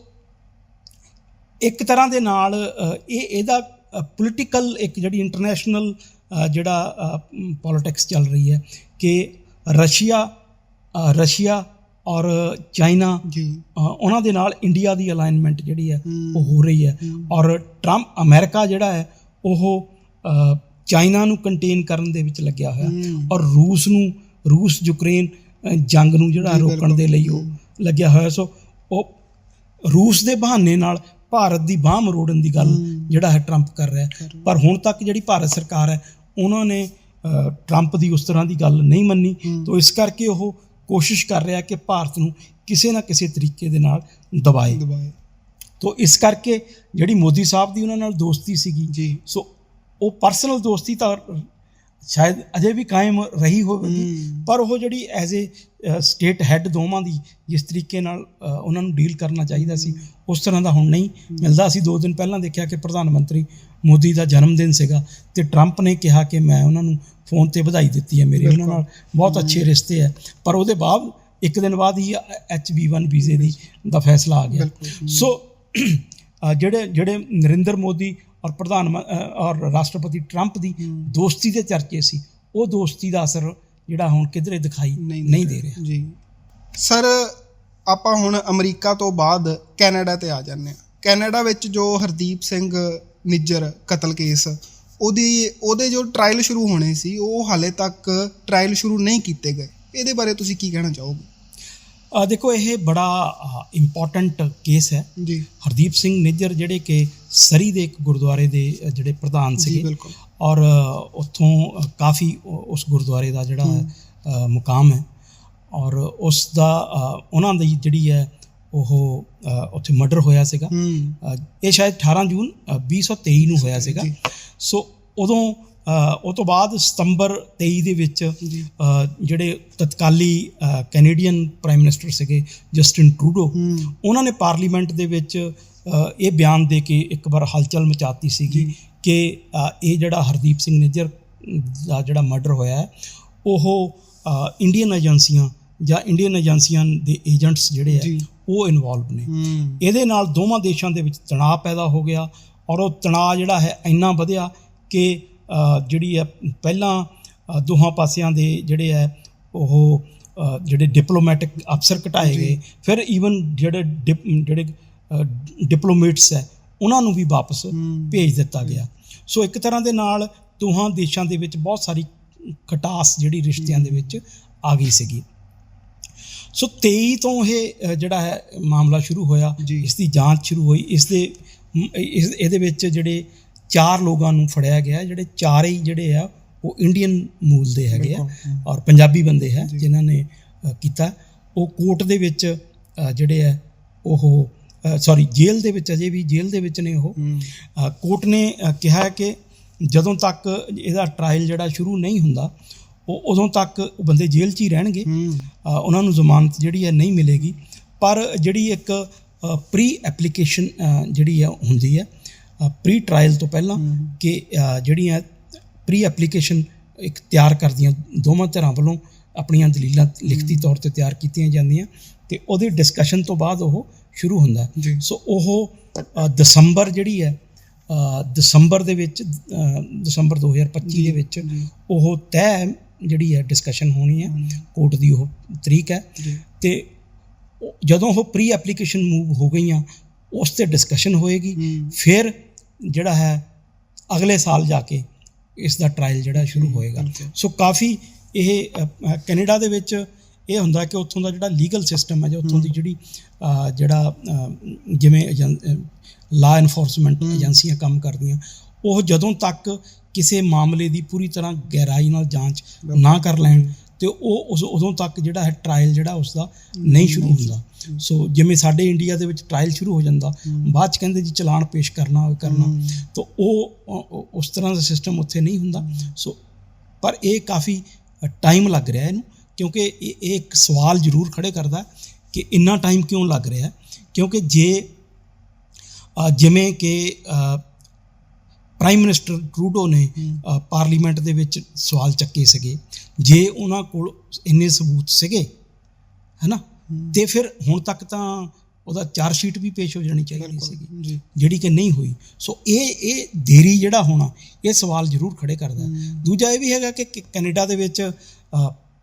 ਇੱਕ ਤਰ੍ਹਾਂ ਦੇ ਨਾਲ ਇਹ ਇਹਦਾ ਪੋਲੀਟੀਕਲ ਇੱਕ ਜਿਹੜੀ ਇੰਟਰਨੈਸ਼ਨਲ ਜਿਹੜਾ ਪੋਲਿਟਿਕਸ ਚੱਲ ਰਹੀ ਹੈ ਕਿ ਰਸ਼ੀਆ ਰਸ਼ੀਆ ਔਰ ਚਾਈਨਾ ਉਹਨਾਂ ਦੇ ਨਾਲ ਇੰਡੀਆ ਦੀ ਅਲਾਈਨਮੈਂਟ ਜਿਹੜੀ ਹੈ। ਉਹ ਹੋ ਰਹੀ ਹੈ ਔਰ ਟਰੰਪ ਅਮਰੀਕਾ ਜਿਹੜਾ ਹੈ ਉਹ ਚਾਈਨਾ ਨੂੰ ਕੰਟੇਨ ਕਰਨ ਦੇ ਵਿੱਚ ਲੱਗਿਆ ਹੋਇਆ। ਔਰ ਰੂਸ ਨੂੰ ਰੂਸ ਯੂਕਰੇਨ ਜੰਗ ਨੂੰ ਜਿਹੜਾ ਰੋਕਣ। ਦੇ ਲਈ ਉਹ ਲੱਗਿਆ ਹੋਇਆ ਸੋ ਉਹ ਰੂਸ ਦੇ ਬਹਾਨੇ ਨਾਲ ਭਾਰਤ ਦੀ ਬਾਹ ਮਰੋੜਨ ਦੀ ਗੱਲ। ਜਿਹੜਾ ਹੈ ਟਰੰਪ ਕਰ ਰਿਹਾ। ਪਰ ਹੁਣ ਤੱਕ ਜਿਹੜੀ ਭਾਰਤ ਸਰਕਾਰ ਹੈ ਉਹਨਾਂ ਨੇ ਟਰੰਪ ਦੀ ਉਸ ਤਰ੍ਹਾਂ ਦੀ ਗੱਲ ਨਹੀਂ ਮੰਨੀ। ਤੋਂ ਇਸ ਕਰਕੇ ਉਹ ਕੋਸ਼ਿਸ਼ ਕਰ ਰਿਹਾ ਕਿ ਭਾਰਤ ਨੂੰ ਕਿਸੇ ਨਾ ਕਿਸੇ ਤਰੀਕੇ ਦੇ ਨਾਲ ਦਬਾਏ। ਦੁਬਾਏ। ਤੋਂ ਇਸ ਕਰਕੇ ਜਿਹੜੀ ਮੋਦੀ ਸਾਹਿਬ ਦੀ ਉਹਨਾਂ ਨਾਲ ਦੋਸਤੀ ਸੀਗੀ ਜੀ। ਸੋ ਉਹ ਪਰਸਨਲ ਦੋਸਤੀ ਤਾਂ ਸ਼ਾਇਦ ਅਜੇ ਵੀ ਕਾਇਮ ਰਹੀ ਹੋਵੇਗੀ। ਪਰ ਉਹ ਜਿਹੜੀ ਐਜ਼ ਅ ਸਟੇਟ ਹੈੱਡ ਦੋਵਾਂ ਦੀ ਜਿਸ ਤਰੀਕੇ ਨਾਲ ਉਹਨਾਂ ਨੂੰ ਡੀਲ ਕਰਨਾ ਚਾਹੀਦਾ ਸੀ ਉਸ ਤਰ੍ਹਾਂ ਦਾ ਹੁਣ ਨਹੀਂ ਮਿਲਦਾ। ਸੀ ਦੋ ਦਿਨ ਪਹਿਲਾਂ ਦੇਖਿਆ ਕਿ ਪ੍ਰਧਾਨ ਮੰਤਰੀ ਮੋਦੀ ਦਾ ਜਨਮ ਦਿਨ ਸੀਗਾ ਤੇ ਟਰੰਪ ਨੇ ਕਿਹਾ ਕਿ ਮੈਂ ਉਹਨਾਂ ਨੂੰ ਫੋਨ ਤੇ ਵਧਾਈ ਦਿੱਤੀ ਹੈ ਮੇਰੇ ਉਹਨਾਂ ਨਾਲ ਬਹੁਤ ਅੱਛੇ ਰਿਸ਼ਤੇ ਹੈ। ਪਰ ਉਹਦੇ ਬਾਅਦ ਇੱਕ ਦਿਨ ਬਾਅਦ ਹੀ ਐਚ1 ਵੀਜ਼ੇ ਦੀ ਦਾ ਫੈਸਲਾ ਆ ਗਿਆ। ਸੋ ਜਿਹੜੇ ਜਿਹੜੇ ਨਰਿੰਦਰ ਮੋਦੀ ਔਰ ਪ੍ਰਧਾਨ ਔਰ ਰਾਸ਼ਟਰਪਤੀ ਟਰੰਪ ਦੀ। ਦੋਸਤੀ ਦੇ ਚਰਚੇ ਸੀ ਉਹ ਦੋਸਤੀ ਦਾ ਅਸਰ ਜਿਹੜਾ ਹੁਣ ਕਿਧਰੇ ਦਿਖਾਈ ਨਹੀਂ ਨਹੀਂ ਦੇ ਰਿਹਾ। ਜੀ। ਸਰ ਆਪਾਂ ਹੁਣ ਅਮਰੀਕਾ ਤੋਂ ਬਾਅਦ ਕੈਨੇਡਾ ਤੇ ਆ ਜਾਂਦੇ ਹਾਂ। ਕੈਨੇਡਾ ਵਿੱਚ ਜੋ ਹਰਦੀਪ ਸਿੰਘ ਨਿੱਜਰ ਕਤਲ ਕੇਸ ਉਹਦੀ ਉਹਦੇ ਜੋ ਟ੍ਰਾਇਲ ਸ਼ੁਰੂ ਹੋਣੇ ਸੀ ਉਹ ਹਾਲੇ ਤੱਕ ਟ੍ਰਾਇਲ ਸ਼ੁਰੂ ਨਹੀਂ ਕੀਤੇ ਗਏ। ਇਹਦੇ ਬਾਰੇ ਤੁਸੀਂ ਕੀ ਕਹਿਣਾ ਚਾਹੋਗੇ? ਆ ਦੇਖੋ ਇਹ ਬੜਾ ਇੰਪੋਰਟੈਂਟ ਕੇਸ ਹੈ। ਜੀ। ਹਰਦੀਪ ਸਿੰਘ ਨਿੱਜਰ ਜਿਹੜੇ ਕਿ ਸਰੀ ਦੇ ਇੱਕ ਗੁਰਦੁਆਰੇ ਦੇ ਜਿਹੜੇ ਪ੍ਰਧਾਨ ਸੀਗੇ। ਔਰ ਉੱਥੋਂ ਕਾਫੀ ਉਸ ਗੁਰਦੁਆਰੇ ਦਾ ਜਿਹੜਾ ਮੁਕਾਮ ਹੈ। ਔਰ ਉਸ ਦਾ ਉਹਨਾਂ ਦੀ ਜਿਹੜੀ ਹੈ ਉਹ ਉੱਥੇ ਮਰਡਰ ਹੋਇਆ ਸੀਗਾ। ਇਹ ਸ਼ਾਇਦ 18 ਜੂਨ ਅ, 2023 ਨੂੰ ਹੋਇਆ ਸੀਗਾ। ਸੋ ਉਦੋਂ ਉਹ ਤੋਂ ਬਾਅਦ ਸਤੰਬਰ 23 ਦੇ ਵਿੱਚ ਜਿਹੜੇ ਤਤਕਾਲੀ ਕੈਨੇਡੀਅਨ ਪ੍ਰਾਈਮ ਮਿਨਿਸਟਰ ਸੀਗੇ ਜਸਟਿਨ ਟਰੂਡੋ ਉਹਨਾਂ ਨੇ ਪਾਰਲੀਮੈਂਟ ਦੇ ਵਿੱਚ ਇਹ ਬਿਆਨ ਦੇ ਕੇ ਇੱਕ ਵਾਰ ਹਲਚਲ ਮਚਾਤੀ ਸੀਗੀ। ਕਿ ਇਹ ਜਿਹੜਾ ਹਰਦੀਪ ਸਿੰਘ ਨਿੱਜਰ ਦਾ ਜਿਹੜਾ ਮਰਡਰ ਹੋਇਆ ਹੈ ਉਹ ਇੰਡੀਅਨ ਏਜੰਸੀਆਂ ਜਾਂ ਇੰਡੀਅਨ ਏਜੰਸੀਆਂ ਦੇ ਏਜੰਟਸ ਜਿਹੜੇ। ਆ ਉਹ ਇਨਵੋਲਵ ਨੇ ਇਹਦੇ ਨਾਲ ਦੋਵਾਂ ਦੇਸ਼ਾਂ ਦੇ ਵਿੱਚ ਤਣਾਅ ਪੈਦਾ ਹੋ ਗਿਆ ਔਰ ਉਹ ਤਣਾਅ ਜਿਹੜਾ ਹੈ ਇੰਨਾ ਵਧਿਆ ਕਿ ਜਿਹੜੀ ਹੈ ਪਹਿਲਾਂ ਦੋਹਾਂ ਪਾਸਿਆਂ ਦੇ ਜਿਹੜੇ ਹੈ ਉਹ ਜਿਹੜੇ ਡਿਪਲੋਮੈਟਿਕ ਅਫਸਰ ਘਟਾਏ। ਗਏ ਫਿਰ ਈਵਨ ਜਿਹੜੇ ਜਿਹੜੇ ਡਿਪਲੋਮੇਟਸ ਹੈ ਉਹਨਾਂ ਨੂੰ ਵੀ ਵਾਪਸ। ਭੇਜ ਦਿੱਤਾ ਗਿਆ ਸੋ ਇੱਕ ਤਰ੍ਹਾਂ ਦੇ ਨਾਲ ਦੋਹਾਂ ਦੇਸ਼ਾਂ ਦੇ ਵਿੱਚ ਬਹੁਤ ਸਾਰੀ ਖਟਾਸ ਜਿਹੜੀ ਰਿਸ਼ਤਿਆਂ ਦੇ ਵਿੱਚ ਆ ਗਈ ਸੀਗੀ ਸੋ 23 ਤੋਂ ਇਹ ਜਿਹੜਾ ਹੈ ਮਾਮਲਾ ਸ਼ੁਰੂ ਹੋਇਆ। ਇਸ ਦੀ ਜਾਂਚ ਸ਼ੁਰੂ ਹੋਈ ਇਸ ਦੇ ਇਹਦੇ ਵਿੱਚ ਜਿਹੜੇ ਚਾਰ ਲੋਕਾਂ ਨੂੰ ਫੜਿਆ ਗਿਆ ਜਿਹੜੇ ਚਾਰੇ ਹੀ ਜਿਹੜੇ ਆ ਉਹ ਇੰਡੀਅਨ ਮੂਲ ਦੇ ਹੈਗੇ ਆ। ਔਰ ਪੰਜਾਬੀ ਬੰਦੇ ਹੈ। ਜਿਨ੍ਹਾਂ ਨੇ ਕੀਤਾ ਉਹ ਕੋਰਟ ਦੇ ਵਿੱਚ ਜਿਹੜੇ ਆ ਉਹ ਸੌਰੀ ਜੇਲ੍ਹ ਦੇ ਵਿੱਚ ਅਜੇ ਵੀ ਜੇਲ੍ਹ ਦੇ ਵਿੱਚ ਨੇ ਉਹ ਕੋਰਟ ਨੇ ਕਿਹਾ ਹੈ ਕਿ ਜਦੋਂ ਤੱਕ ਇਹਦਾ ਟ੍ਰਾਇਲ ਜਿਹੜਾ ਸ਼ੁਰੂ ਨਹੀਂ ਹੁੰਦਾ ਉਹ ਉਦੋਂ ਤੱਕ ਉਹ ਬੰਦੇ ਜੇਲ੍ਹ 'ਚ ਹੀ ਰਹਿਣਗੇ। ਉਹਨਾਂ ਨੂੰ ਜ਼ਮਾਨਤ ਜਿਹੜੀ ਹੈ ਨਹੀਂ ਮਿਲੇਗੀ। ਪਰ ਜਿਹੜੀ ਇੱਕ ਪ੍ਰੀ ਐਪਲੀਕੇਸ਼ਨ ਜਿਹੜੀ ਹੈ ਹੁੰਦੀ ਹੈ ਪ੍ਰੀ ਟ੍ਰਾਇਲ ਤੋਂ ਪਹਿਲਾਂ। ਕਿ ਜਿਹੜੀਆਂ ਪ੍ਰੀ ਐਪਲੀਕੇਸ਼ਨ ਇੱਕ ਤਿਆਰ ਕਰਦੀਆਂ ਦੋਵਾਂ ਧਿਰਾਂ ਵੱਲੋਂ ਆਪਣੀਆਂ ਦਲੀਲਾਂ ਲਿਖਤੀ ਤੌਰ ਤੇ ਤਿਆਰ ਕੀਤੀਆਂ ਜਾਂਦੀਆਂ ਤੇ ਉਹਦੀ ਡਿਸਕਸ਼ਨ ਤੋਂ ਬਾਅਦ ਉਹ ਸ਼ੁਰੂ ਹੁੰਦਾ। ਸੋ ਉਹ ਦਸੰਬਰ ਜਿਹੜੀ ਹੈ ਦਸੰਬਰ ਦੇ ਵਿੱਚ ਦਸੰਬਰ 2025 ਦੇ ਵਿੱਚ ਉਹ ਤੈਅ ਜਿਹੜੀ ਹੈ ਡਿਸਕਸ਼ਨ ਹੋਣੀ ਹੈ ਕੋਰਟ ਦੀ ਉਹ ਤਰੀਕ ਹੈ। ਤੇ ਜਦੋਂ ਉਹ ਪ੍ਰੀ ਐਪਲੀਕੇਸ਼ਨ ਮੂਵ ਹੋ ਗਈਆਂ ਉਸ ਤੇ ਡਿਸਕਸ਼ਨ ਹੋਏਗੀ। ਫਿਰ ਜਿਹੜਾ ਹੈ ਅਗਲੇ ਸਾਲ ਜਾ ਕੇ ਇਸ ਦਾ ਟ੍ਰਾਇਲ ਜਿਹੜਾ ਸ਼ੁਰੂ ਹੋਏਗਾ। ਸੋ ਕਾਫੀ ਇਹ ਕੈਨੇਡਾ ਦੇ ਵਿੱਚ ਇਹ ਹੁੰਦਾ ਕਿ ਉੱਥੋਂ ਦਾ ਜਿਹੜਾ ਲੀਗਲ ਸਿਸਟਮ ਹੈ ਜਾਂ ਉੱਥੋਂ ਦੀ ਜਿਹੜੀ ਜਿਹੜਾ ਜਿਵੇਂ ਲਾ ਐਨਫੋਰਸਮੈਂਟ ਹਮ। ਏਜੰਸੀਆਂ ਕੰਮ ਕਰਦੀਆਂ ਉਹ ਜਦੋਂ ਤੱਕ ਕਿਸੇ ਮਾਮਲੇ ਦੀ ਪੂਰੀ ਤਰ੍ਹਾਂ ਗਹਿਰਾਈ ਨਾਲ ਜਾਂਚ ਨਾ ਕਰ ਲੈਣ ਤੇ ਉਹ ਉਸ ਉਦੋਂ ਤੱਕ ਜਿਹੜਾ ਹੈ ਟ੍ਰਾਇਲ ਜਿਹੜਾ ਉਸ ਦਾ ਨਹੀਂ ਸ਼ੁਰੂ ਹੁੰਦਾ। ਸੋ ਜਿਵੇਂ ਸਾਡੇ ਇੰਡੀਆ ਦੇ ਵਿੱਚ ਟ੍ਰਾਇਲ ਸ਼ੁਰੂ ਹੋ ਜਾਂਦਾ। ਬਾਅਦ ਚ ਕਹਿੰਦੇ ਜੀ ਚਲਾਨ ਪੇਸ਼ ਕਰਨਾ ਕਰਨਾ। ਤਾਂ ਉਹ ਉਸ ਤਰ੍ਹਾਂ ਦਾ ਸਿਸਟਮ ਉੱਥੇ ਨਹੀਂ ਹੁੰਦਾ। ਸੋ ਪਰ ਇਹ ਕਾਫੀ ਟਾਈਮ ਲੱਗ ਰਿਹਾ ਇਹਨੂੰ ਕਿਉਂਕਿ ਇਹ ਇਹ ਇੱਕ ਸਵਾਲ ਜ਼ਰੂਰ ਖੜੇ ਕਰਦਾ ਕਿ ਇੰਨਾ ਟਾਈਮ ਕਿਉਂ ਲੱਗ ਰਿਹਾ? ਕਿਉਂਕਿ ਜੇ ਜਿਵੇਂ ਕਿ ਪ੍ਰਾਈਮ ਮਿਨਿਸਟਰ ਟਰੂਡੋ ਨੇ ਪਾਰਲੀਮੈਂਟ ਦੇ ਵਿੱਚ ਸਵਾਲ ਚੱਕੇ ਸੀਗੇ। ਜੇ ਉਹਨਾਂ ਕੋਲ ਇੰਨੇ ਸਬੂਤ ਸੀਗੇ ਹੈਨਾ। ਤੇ ਫਿਰ ਹੁਣ ਤੱਕ ਤਾਂ ਉਹਦਾ ਚਾਰ ਸ਼ੀਟ ਵੀ ਪੇਸ਼ ਹੋ ਜਾਣੀ ਚਾਹੀਦੀ ਸੀਗੀ ਜਿਹੜੀ ਕਿ ਨਹੀਂ ਹੋਈ। ਸੋ ਇਹ ਇਹ ਦੇਰੀ ਜਿਹੜਾ ਹੋਣਾ ਇਹ ਸਵਾਲ ਜ਼ਰੂਰ ਖੜੇ ਕਰਦਾ ਹੈ। ਦੂਜਾ ਇਹ ਵੀ ਹੈਗਾ ਕਿ ਕੈਨੇਡਾ ਦੇ ਵਿੱਚ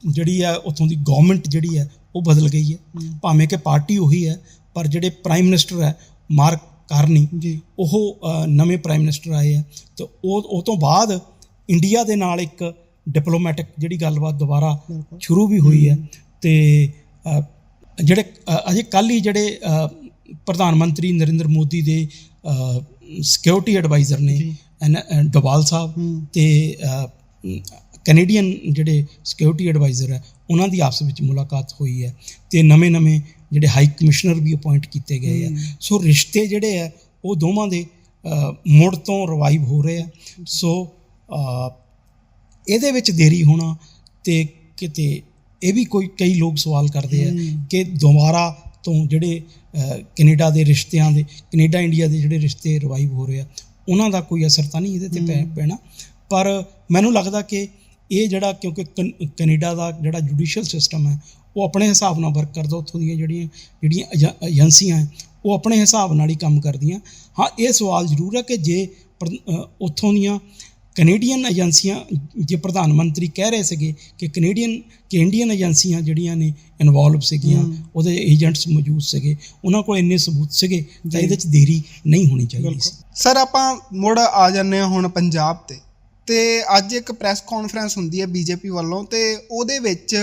ਜਿਹੜੀ ਆ ਉੱਥੋਂ ਦੀ ਗਵਰਨਮੈਂਟ ਜਿਹੜੀ ਹੈ ਉਹ ਬਦਲ ਗਈ ਹੈ। ਭਾਵੇਂ ਕਿ ਪਾਰਟੀ ਉਹੀ ਹੈ ਪਰ ਜਿਹੜੇ ਪ੍ਰਾਈਮ ਮਿਨਿਸਟਰ ਹੈ ਮਾਰਕ ਕਾਰਨੀ ਜੀ। ਉਹ ਨਵੇਂ ਪ੍ਰਾਈਮ ਮਿਨਿਸਟਰ ਆਏ ਆ। ਤੇ ਉਹ ਉਹ ਤੋਂ ਬਾਅਦ ਇੰਡੀਆ ਦੇ ਨਾਲ ਇੱਕ ਡਿਪਲੋਮੈਟਿਕ ਜਿਹੜੀ ਗੱਲਬਾਤ ਦੁਬਾਰਾ। ਸ਼ੁਰੂ ਵੀ ਹੋਈ ਹੈ। ਤੇ ਜਿਹੜੇ ਅਜੇ ਕੱਲ ਹੀ ਜਿਹੜੇ ਪ੍ਰਧਾਨ ਮੰਤਰੀ ਨਰਿੰਦਰ ਮੋਦੀ ਦੇ ਸਿਕਿਉਰਿਟੀ ਐਡਵਾਈਜ਼ਰ ਨੇ ਡੋਵਾਲ ਸਾਹਿਬ। ਤੇ ਕੈਨੇਡੀਅਨ ਜਿਹੜੇ ਸਿਕਿਉਰਿਟੀ ਐਡਵਾਈਜ਼ਰ ਹੈ ਉਹਨਾਂ ਦੀ ਆਪਸ ਵਿੱਚ ਮੁਲਾਕਾਤ ਹੋਈ ਹੈ। ਤੇ ਨਵੇਂ-ਨਵੇਂ ਜਿਹੜੇ ਹਾਈ ਕਮਿਸ਼ਨਰ ਵੀ ਅਪਾਇੰਟ ਕੀਤੇ ਗਏ ਆ। ਸੋ ਰਿਸ਼ਤੇ ਜਿਹੜੇ ਆ ਉਹ ਦੋਵਾਂ ਦੇ ਮੁੜ ਤੋਂ ਰਿਵਾਈਵ ਹੋ ਰਹੇ ਆ ਸੋ ਇਹਦੇ ਵਿੱਚ ਦੇਰੀ ਹੋਣਾ ਤੇ ਕਿਤੇ ਇਹ ਵੀ ਕੋਈ ਕਈ ਲੋਕ ਸਵਾਲ ਕਰਦੇ ਆ। ਕਿ ਦੁਬਾਰਾ ਤੋਂ ਜਿਹੜੇ ਕੈਨੇਡਾ ਦੇ ਰਿਸ਼ਤਿਆਂ ਦੇ ਕੈਨੇਡਾ ਇੰਡੀਆ ਦੇ ਜਿਹੜੇ ਰਿਸ਼ਤੇ ਰਿਵਾਈਵ ਹੋ ਰਹੇ ਆ ਉਹਨਾਂ ਦਾ ਕੋਈ ਅਸਰ ਤਾਂ ਨਹੀਂ ਇਹਦੇ ਤੇ ਪੈਣਾ ਪਰ ਮੈਨੂੰ ਲੱਗਦਾ ਕਿ ਇਹ ਜਿਹੜਾ ਕਿਉਂਕਿ ਕਨ- ਕੈਨੇਡਾ ਦਾ ਜਿਹੜਾ ਜੁਡੀਸ਼ੀਅਲ ਸਿਸਟਮ ਹੈ ਉਹ ਆਪਣੇ ਹਿਸਾਬ ਨਾਲ ਵਰਕ ਕਰਦਾ ਉੱਥੋਂ ਦੀਆਂ ਜਿਹੜੀਆਂ ਜਿਹੜੀਆਂ ਏਜੰ- ਏਜੰਸੀਆਂ ਹੈ ਉਹ ਆਪਣੇ ਹਿਸਾਬ ਨਾਲ ਹੀ ਕੰਮ ਕਰਦੀਆਂ। ਹਾਂ ਇਹ ਸਵਾਲ ਜ਼ਰੂਰ ਹੈ ਕਿ ਜੇ ਉੱਥੋਂ ਦੀਆਂ ਕੈਨੇਡੀਅਨ ਏਜੰਸੀਆਂ ਜੇ ਪ੍ਰਧਾਨ ਮੰਤਰੀ ਕਹਿ ਰਹੇ ਸੀਗੇ ਕਿ ਕੈਨੇਡੀਅਨ ਕਿ ਇੰਡੀਅਨ ਏਜੰਸੀਆਂ ਜਿਹੜੀਆਂ ਨੇ ਇਨਵੋਲਵ ਸੀਗੀਆਂ। ਉਹਦੇ ਏਜੰਟਸ ਮੌਜੂਦ ਸੀਗੇ ਉਹਨਾਂ ਕੋਲ ਇੰਨੇ ਸਬੂਤ ਸੀਗੇ ਤਾਂ ਇਹਦੇ 'ਚ ਦੇਰੀ ਨਹੀਂ ਹੋਣੀ ਚਾਹੀਦੀ ਸੀ। ਸਰ ਆਪਾਂ ਮੁੜ ਆ ਜਾਂਦੇ ਹਾਂ ਹੁਣ ਪੰਜਾਬ ਤੇ। ਤੇ ਅੱਜ ਇੱਕ ਪ੍ਰੈਸ ਕਾਨਫਰੰਸ ਹੁੰਦੀ ਹੈ ਬੀਜੇਪੀ ਵੱਲੋਂ ਤੇ ਉਹਦੇ ਵਿੱਚ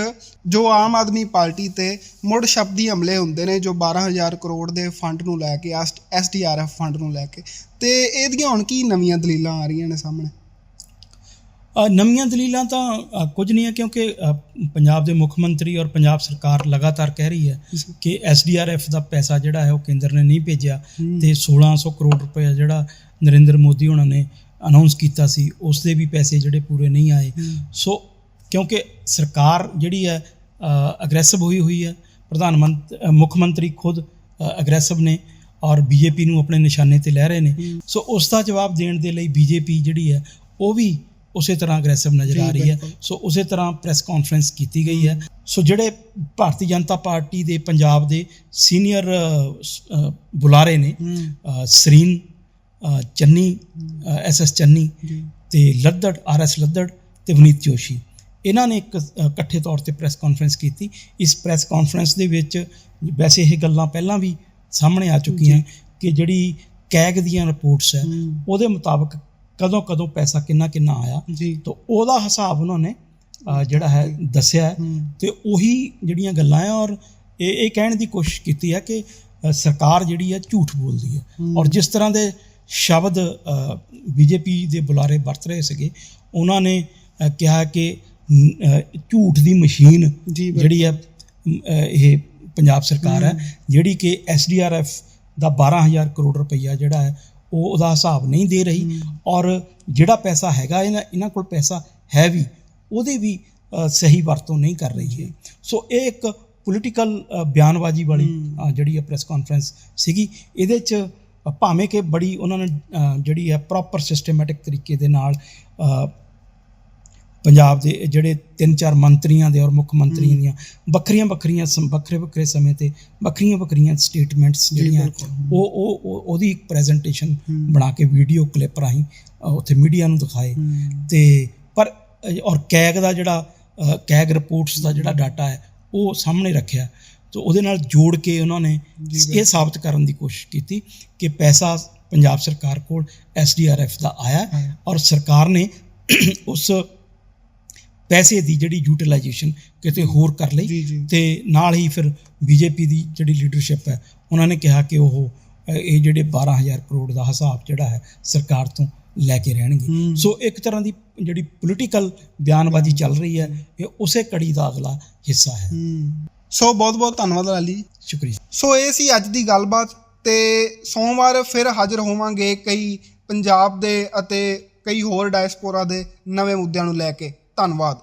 ਜੋ ਆਮ ਆਦਮੀ ਪਾਰਟੀ ਤੇ ਮੁੜ ਸ਼ਬਦੀ ਹਮਲੇ ਹੁੰਦੇ ਨੇ ਜੋ 12000 ਕਰੋੜ ਦੇ ਫੰਡ ਨੂੰ ਲੈ ਕੇ ਐਸਡੀਆਰਐਫ ਫੰਡ ਨੂੰ ਲੈ ਕੇ ਤੇ ਇਹਦੀਆਂ ਹੁਣ ਕੀ ਨਵੀਆਂ ਦਲੀਲਾਂ ਆ ਰਹੀਆਂ ਨੇ ਸਾਹਮਣੇ ਨਵੀਆਂ ਦਲੀਲਾਂ ਤਾਂ ਕੁਝ ਨਹੀਂ ਹੈ ਕਿਉਂਕਿ ਪੰਜਾਬ ਦੇ ਮੁੱਖ ਮੰਤਰੀ ਔਰ ਪੰਜਾਬ ਸਰਕਾਰ ਲਗਾਤਾਰ ਕਹਿ ਰਹੀ ਹੈ ਕਿ ਐਸਡੀਆਰਐਫ ਦਾ ਪੈਸਾ ਜਿਹੜਾ ਹੈ ਉਹ ਕੇਂਦਰ ਨੇ ਨਹੀਂ ਭੇਜਿਆ। ਤੇ 1600 ਕਰੋੜ ਰੁਪਏ ਜਿਹੜਾ ਨਰਿੰਦਰ ਮੋਦੀ ਉਹਨਾਂ ਨੇ ਅਨਾਉਂਸ ਕੀਤਾ ਸੀ ਉਸ ਦੇ ਵੀ ਪੈਸੇ ਜਿਹੜੇ ਪੂਰੇ ਨਹੀਂ ਆਏ। ਸੋ ਕਿਉਂਕਿ ਸਰਕਾਰ ਜਿਹੜੀ ਹੈ ਅਗਰੈਸਿਵ ਹੋਈ ਹੋਈ ਹੈ। ਪ੍ਰਧਾਨ ਮੰਤਰੀ ਮੁੱਖ ਮੰਤਰੀ ਖੁਦ ਅਗਰੈਸਿਵ ਨੇ ਔਰ ਬੀਜੇਪੀ ਨੂੰ ਆਪਣੇ ਨਿਸ਼ਾਨੇ ਤੇ ਲੈ ਰਹੇ ਨੇ। ਸੋ ਉਸ ਦਾ ਜਵਾਬ ਦੇਣ ਦੇ ਲਈ ਬੀਜੇਪੀ ਜਿਹੜੀ ਹੈ ਉਹ ਵੀ ਉਸੇ ਤਰ੍ਹਾਂ ਅਗਰੈਸਿਵ ਨਜ਼ਰ ਆ ਰਹੀ ਹੈ। ਸੋ ਉਸੇ ਤਰ੍ਹਾਂ ਪ੍ਰੈਸ ਕਾਨਫਰੰਸ ਕੀਤੀ ਗਈ ਹੈ। ਸੋ ਜਿਹੜੇ ਭਾਰਤੀ ਜਨਤਾ ਪਾਰਟੀ ਦੇ ਪੰਜਾਬ ਦੇ ਸੀਨੀਅਰ ਬੁਲਾਰੇ ਨੇ ਸਰੀਨ ਚੰਨੀ ਐਸਐਸ ਚੰਨੀ ਤੇ ਲੱਦੜ ਆਰਐਸ ਲੱਦੜ ਤੇ ਵਨੀਤ ਜੋਸ਼ੀ। ਇਹਨਾਂ ਨੇ ਇੱਕ ਇਕੱਠੇ ਤੌਰ ਤੇ ਪ੍ਰੈਸ ਕਾਨਫਰੰਸ ਕੀਤੀ। ਇਸ ਪ੍ਰੈਸ ਕਾਨਫਰੰਸ ਦੇ ਵਿੱਚ ਵੈਸੇ ਇਹ ਗੱਲਾਂ ਪਹਿਲਾਂ ਵੀ ਸਾਹਮਣੇ ਆ ਚੁੱਕੀਆਂ ਕਿ ਜਿਹੜੀ ਕੈਗ ਦੀਆਂ ਰਿਪੋਰਟਸ ਹੈ। ਉਹਦੇ ਮੁਤਾਬਕ ਕਦੋਂ ਕਦੋਂ ਪੈਸਾ ਕਿੰਨਾ ਕਿੰਨਾ ਆਇਆ। ਤਾਂ ਉਹਦਾ ਹਿਸਾਬ ਉਹਨਾਂ ਨੇ ਜਿਹੜਾ ਹੈ ਦੱਸਿਆ। ਤੇ ਉਹੀ ਜਿਹੜੀਆਂ ਗੱਲਾਂ ਆ ਔਰ ਇਹ ਇਹ ਕਹਿਣ ਦੀ ਕੋਸ਼ਿਸ਼ ਕੀਤੀ ਹੈ ਕਿ ਸਰਕਾਰ ਜਿਹੜੀ ਹੈ ਝੂਠ ਬੋਲਦੀ ਹੂੰ। ਔਰ ਜਿਸ ਤਰ੍ਹਾਂ ਦੇ ਸ਼ਬਦ ਬੀਜੇਪੀ ਦੇ ਬੁਲਾਰੇ ਵਰਤ ਰਹੇ ਸੀਗੇ। ਉਹਨਾਂ ਨੇ ਕਿਹਾ ਕਿ ਝੂਠ ਦੀ ਮਸ਼ੀਨ। ਜਿਹੜੀ ਹੈ ਇਹ ਪੰਜਾਬ ਸਰਕਾਰ ਹੈ ਜਿਹੜੀ ਕਿ ਐਸਡੀਆਰਐਫ ਦਾ 12000 ਕਰੋੜ ਰੁਪਈਆ ਜਿਹੜਾ ਹੈ ਉਹ ਉਹਦਾ ਹਿਸਾਬ ਨਹੀਂ ਦੇ ਰਹੀ ਔਰ ਜਿਹੜਾ ਪੈਸਾ ਹੈਗਾ ਇਹਨਾਂ ਇਹਨਾਂ ਕੋਲ ਪੈਸਾ ਹੈ ਵੀ ਉਹਦੇ ਵੀ ਸਹੀ ਵਰਤੋਂ ਨਹੀਂ ਕਰ ਰਹੀ ਹੈ। ਸੋ ਇਹ ਇੱਕ ਪੋਲੀਟੀਕਲ ਬਿਆਨਬਾਜ਼ੀ ਵਾਲੀ ਜਿਹੜੀ ਹੈ ਪ੍ਰੈਸ ਕਾਨਫਰੰਸ ਸੀਗੀ ਇਹਦੇ ਚ ਭਾਵੇਂ ਕਿ ਬੜੀ ਉਹਨਾਂ ਨੇ ਜਿਹੜੀ ਹੈ ਪ੍ਰੋਪਰ ਸਿਸਟਮੈਟਿਕ ਤਰੀਕੇ ਦੇ ਨਾਲ ਪੰਜਾਬ ਦੇ ਜਿਹੜੇ ਤਿੰਨ ਚਾਰ ਮੰਤਰੀਆਂ ਦੇ ਔਰ ਮੁੱਖ ਮੰਤਰੀਆਂ ਦੀਆਂ ਵੱਖਰੀਆਂ ਵੱਖਰੀਆਂ ਸਮ- ਵੱਖਰੇ ਵੱਖਰੇ ਸਮੇਂ ਤੇ ਵੱਖਰੀਆਂ ਵੱਖਰੀਆਂ ਸਟੇਟਮੈਂਟਸ ਜਿਹੜੀਆਂ। ਉਹ ਉਹ ਉਹ- ਉਹਦੀ ਇੱਕ ਪ੍ਰੈਜੈਂਟੇਸ਼ਨ। ਬਣਾ ਕੇ ਵੀਡੀਓ ਕਲਿੱਪ ਰਾਹੀਂ ਉੱਥੇ ਮੀਡੀਆ ਨੂੰ ਦਿਖਾਏ। ਤੇ ਪਰ ਔਰ ਕੈਗ ਦਾ ਜਿਹੜਾ ਕੈਗ ਰਿਪੋਰਟਸ ਦਾ ਜਿਹੜਾ ਡਾਟਾ ਹੈ ਉਹ ਸਾਹਮਣੇ ਰੱਖਿਆ ਤਾਂ ਉਹਦੇ ਨਾਲ ਜੋੜ ਕੇ ਉਹਨਾਂ ਨੇ ਇਹ ਸਾਬਤ ਕਰਨ ਦੀ ਕੋਸ਼ਿਸ਼ ਕੀਤੀ ਕਿ ਪੈਸਾ ਪੰਜਾਬ ਸਰਕਾਰ ਕੋਲ ਐਸਡੀਆਰਐਫ ਦਾ ਆਇਆ। ਔਰ ਸਰਕਾਰ ਨੇ [CLEARS THROAT] ਉਸ ਪੈਸੇ ਦੀ ਜਿਹੜੀ ਯੂਟਿਲਾਈਜੇਸ਼ਨ ਕਿਤੇ ਹੋਰ ਕਰ ਲਈ। ਤੇ ਨਾਲ ਹੀ ਫਿਰ ਬੀਜੇਪੀ ਦੀ ਜਿਹੜੀ ਲੀਡਰਸ਼ਿਪ ਹੈ ਉਹਨਾਂ ਨੇ ਕਿਹਾ ਕਿ ਉਹ ਇਹ ਜਿਹੜੇ 12000 ਕਰੋੜ ਦਾ ਹਿਸਾਬ ਜਿਹੜਾ ਹੈ ਸਰਕਾਰ ਤੋਂ ਲੈ ਕੇ ਰਹਿਣਗੇ। ਸੋ ਇੱਕ ਤਰ੍ਹਾਂ ਦੀ ਜਿਹੜੀ ਪੋਲੀਟੀਕਲ ਬਿਆਨਬਾਜ਼ੀ ਚੱਲ ਰਹੀ ਹੈ ਇਹ ਉਸੇ ਕੜੀ ਦਾ ਅਗਲਾ ਹਿੱਸਾ ਹੂੰ। ਸੋ ਬਹੁਤ ਬਹੁਤ ਧੰਨਵਾਦ ਲਾਲੀ ਜੀ। ਸ਼ੁਕਰੀਆ। ਸੋ ਇਹ ਸੀ ਅੱਜ ਦੀ ਗੱਲਬਾਤ ਤੇ ਸੋਮਵਾਰ ਫਿਰ ਹਾਜ਼ਰ ਹੋਵਾਂਗੇ ਕਈ ਪੰਜਾਬ ਦੇ ਅਤੇ ਕਈ ਹੋਰ ਡਾਇਸਪੋਰਾ ਦੇ ਨਵੇਂ ਮੁੱਦਿਆਂ ਨੂੰ ਲੈ ਕੇ। ਧੰਨਵਾਦ।